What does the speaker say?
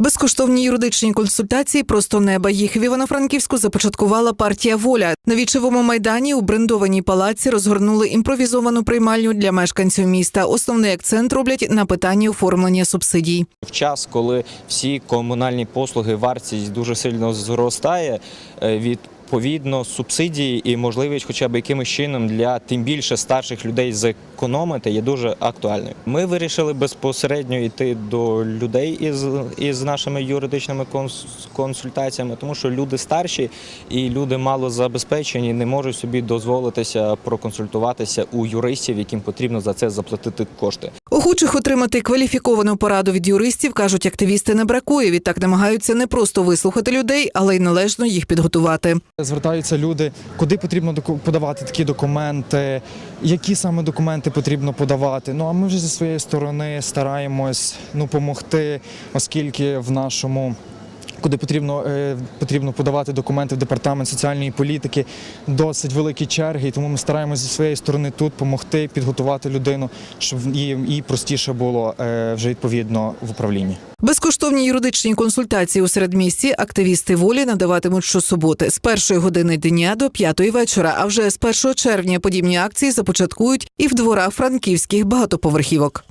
Безкоштовні юридичні консультації просто неба. Їх в Івано-Франківську започаткувала партія Воля. На вічевому майдані у брендованій палаці розгорнули імпровізовану приймальню для мешканців міста. Основний акцент роблять на питанні оформлення субсидій. В час, коли всі комунальні послуги вартість дуже сильно зростає, е, відповідно субсидії і можливість, хоча б якимось чином для тим більше старших людей зекономити є дуже актуальною. Ми вирішили безпосередньо йти до людей із, із нашими юридичними консультаціями, тому що люди старші і люди малозабезпечені не можуть собі дозволитися проконсультуватися у юристів, яким потрібно за це заплатити кошти. Охочих отримати кваліфіковану пораду від юристів, кажуть, активісти не бракує. Відтак намагаються не просто вислухати людей, але й належно їх підготувати. Звертаються люди, куди потрібно подавати такі документи, які саме документи потрібно подавати. Ну а ми вже зі своєї сторони стараємось ну допомогти, оскільки в нашому. Куди потрібно е, потрібно подавати документи в департамент соціальної політики, досить великі черги, і тому ми стараємося зі своєї сторони тут допомогти, підготувати людину, щоб їй, простіше було е, вже відповідно в управлінні. Безкоштовні юридичні консультації у середмісті активісти волі надаватимуть щосуботи з першої години дня до п'ятої вечора. А вже з 1 червня подібні акції започаткують і в дворах франківських багатоповерхівок.